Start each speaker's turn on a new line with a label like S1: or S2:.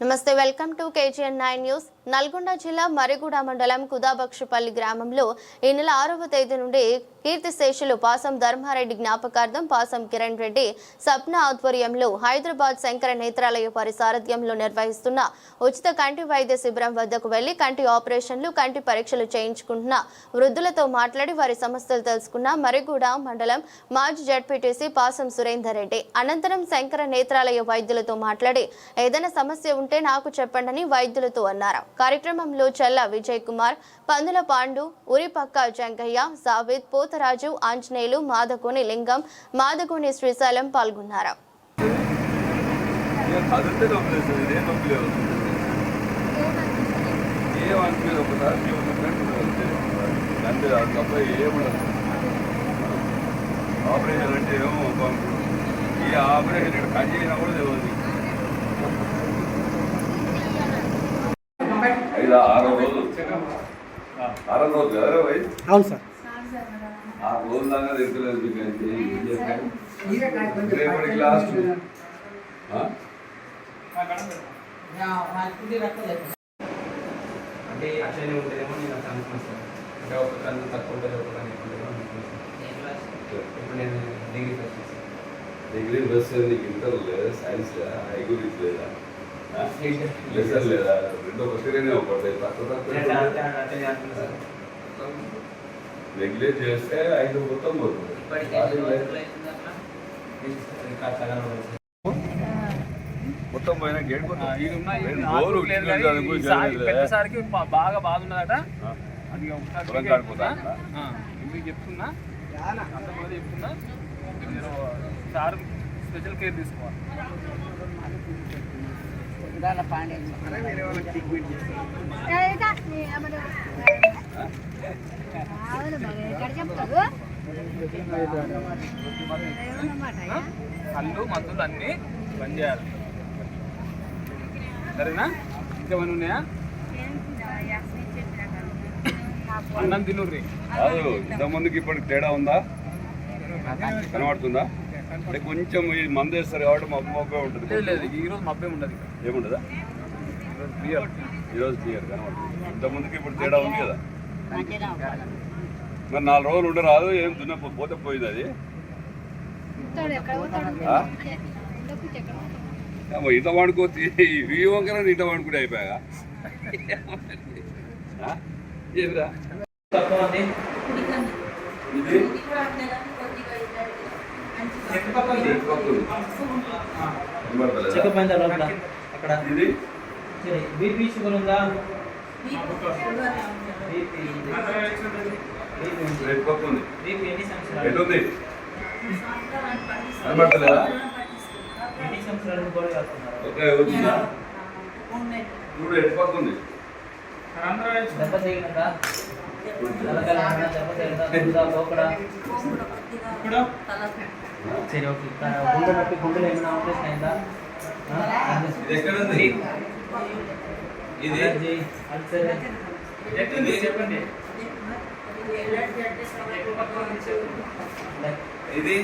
S1: నమస్తే welcome to KGN nine news. Nalgonda జిల్లా మరిగూడ మండలం కుదాబక్షపల్లి గ్రామంలో ఈ నెల ఆరవ తేదీ నుండి కీర్తిశేషులు పాసం ధర్మారెడ్డి జ్ఞాపకార్థం పాసం కిరణ్ రెడ్డి సప్న ఆధ్వర్యంలో హైదరాబాద్ శంకర నేత్రాలయ పరిసారథ్యంలో నిర్వహిస్తున్న ఉచిత కంటి వైద్య శిబిరం వద్దకు వెళ్ళి కంటి ఆపరేషన్లు కంటి పరీక్షలు చేయించుకుంటున్న వృద్ధులతో మాట్లాడి వారి సమస్యలు తెలుసుకున్న మరిగూడ మండలం మాజీ జడ్పీటీసీ పాసం సురేందర్ రెడ్డి. అనంతరం శంకర నేత్రాలయ వైద్యులతో మాట్లాడి ఏదైనా సమస్య ఉంటే నాకు చెప్పండని వైద్యులతో అన్నారు. కార్యక్రమంలో చల్ల విజయ్ కుమార్ పందుల పాండు ఉరిపక్క జంకయ్య పోత పోతరాజు ఆంజనేయులు మాదకోని లింగం మాదకోని శ్రీశైలం పాల్గొన్నారు.
S2: ఆపరేషన్ అంటే ఏమో ఈ ఆపరేషన్ ఇక్కడ కట్ చేసినా కూడా తెలియదు ఐదు ఆరో రోజు. ఆరో రోజు కదా
S3: అవును సార్.
S2: ఆరు రోజుల దాకా తెలియలేదు మీకు అంటే ఏం చెప్పాను రేపటికి లాస్ట్
S4: అంటే అట్లనే ఉంటేనేమో నేను అట్లా అనుకున్నాను సార్. అంటే ఒక కన్ను తక్కువ ఉంటుంది ఒక కన్ను ఎక్కువ ఉంటుంది అనుకున్నాను సార్. ఇప్పుడు నేను డిగ్రీ ఫస్ట్
S2: డిగ్రీ బస్ నీకు ఇంటర్ లేదా? సైన్స్ లేదా? లేదా? లెసన్ లేదా? రెండో పుస్తకనే పడతాయి. తక్కువ తక్కువ రెగ్యులేట్ చేస్తే ఐదు మొత్తం పోతుంది పోయిన గేట్.
S5: పెద్దసారికి బాగా బాధ ఉన్నదట అది ఒకసారి మీకు చెప్తున్నా. అంతమంది చెప్తున్నా మీరు సార్ స్పెషల్ కేర్ తీసుకోవాలి
S6: అవును మరి ఎక్కడ చెప్తారు
S5: ఆ? కళ్ళు మందులు అన్నీ బంద్ చేయాలి. సరేనా? ఇంకేమైనా ఉన్నాయా? అన్నం తినుర్రి.
S2: కాదు ఇంతమందికి ఇప్పటికి తేడా ఉందా? కనబడుతుందా? అంటే కొంచెం ఈ మందు వేస్తారు కాబట్టి మబ్బు మబ్బే ఉంటుంది
S5: లేదు లేదు ఈ రోజు మబ్బే ఉండదు
S2: ఏముండదా?
S5: ఈరోజు క్లియర్.
S2: ఈరోజు క్లియర్ కనబడుతుంది. ఇంతమందికి ఇప్పుడు తేడా ఉంది కదా? మరి నాలుగు రోజులు ఉండరాదు ఏం దున్న పోతే పోయింది అది. ఇంత వండుకోతే ఈ వంకర ఇంత వండుకుంటే అయిపోయా
S4: లోపల. అక్కడ.
S2: ఇది?
S4: సరే బీపీ షుగర్ ఉందా? బీపీ.
S2: చెట్టు పక్క ఉంది
S4: బీపీ ఎన్ని సంవత్సరాలు
S2: ఎటు ఉంది కనబడతలేదా ఓకే వచ్చిందా చూడు ఎటు పక్క ఉంది?
S4: సరే ఓకే. గుండె నొప్పి గుండెలో ఏమైనా ఆపరేషన్ అయిందా?
S2: ఇది ఎక్కడ ఉంది? ఇది?
S4: Allergy, ulcer.
S5: చెప్పండి.
S2: ఇది